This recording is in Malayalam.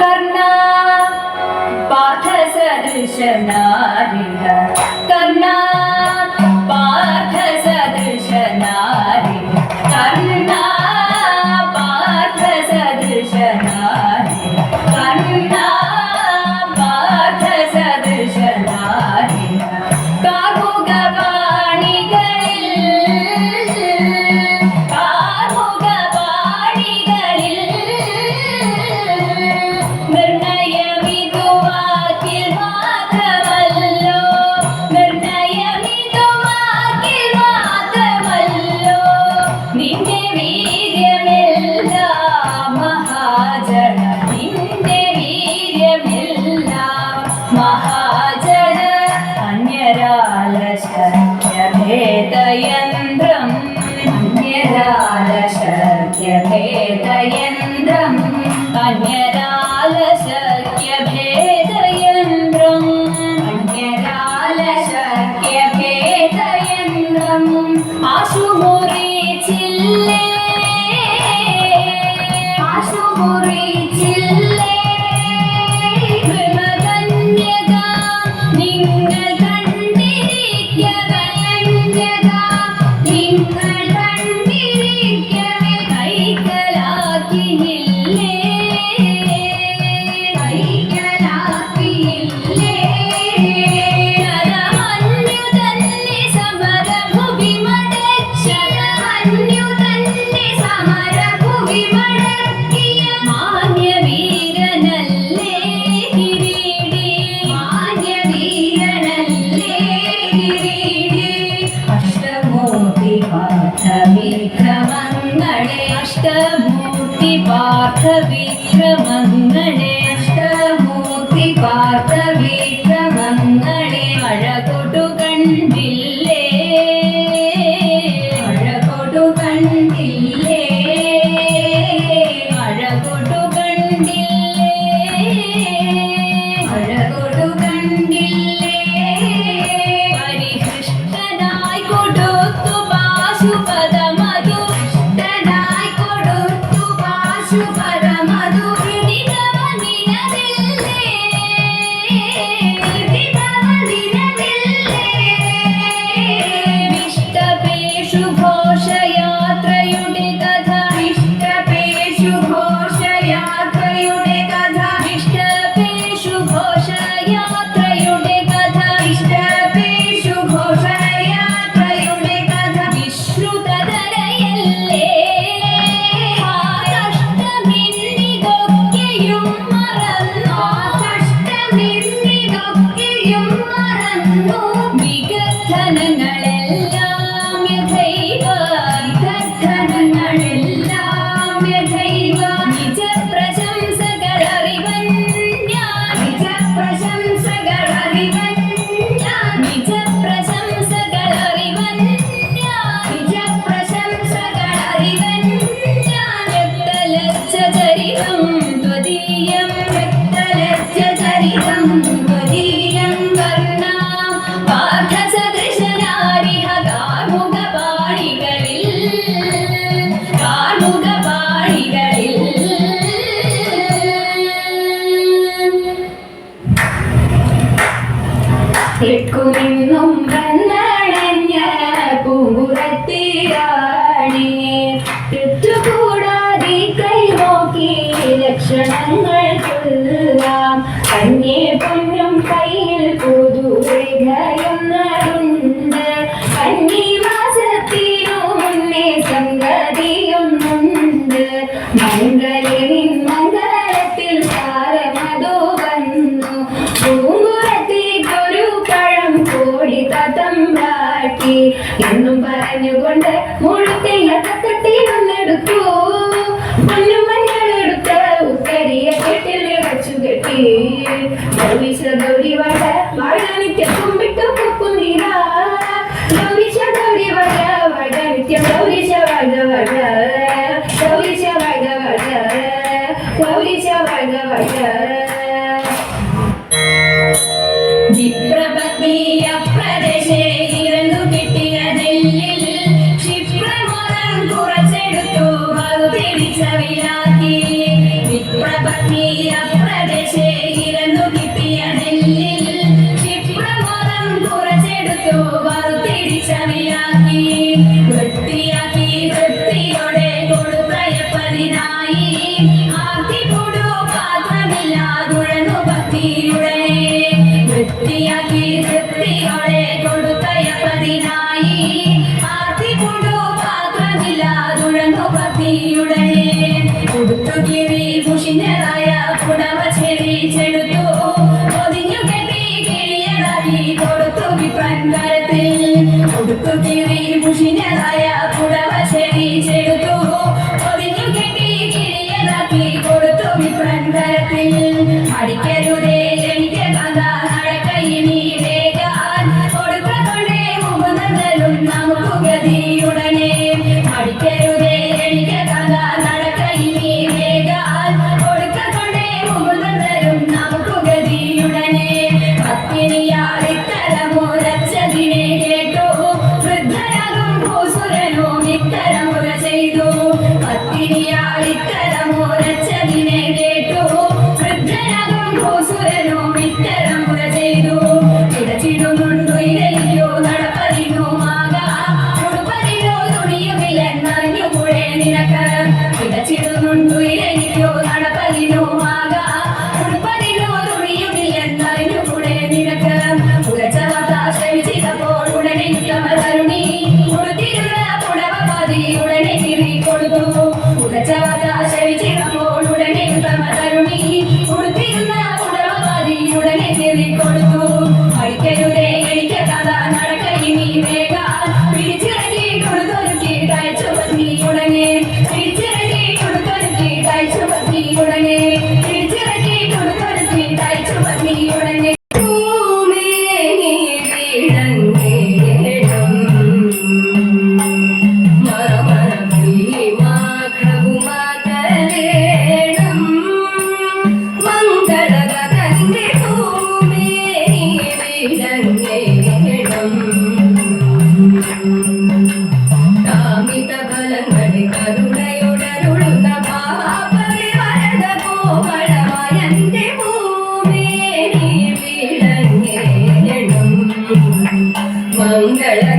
कर्णा पाठ सदृश नारी है। करना Yeah. തെക്കുനിന്നും എന്നും പറഞ്ഞുകൊണ്ട് മുഴുത്തിയ കത്തി വന്നെടുക്കൂ പൊന്നും മഞ്ഞളെടുത്ത് ഉക്കരിയ കെട്ടിലിടച്ചു കെട്ടി. ഗൗരിശ ഗൗരി വട വാഴാനിത്യ കുമ്പിട്ടു പൊക്കുന്നീരാ പാത്രമില്ലാതുഴന്നു നീയോടെ 明白人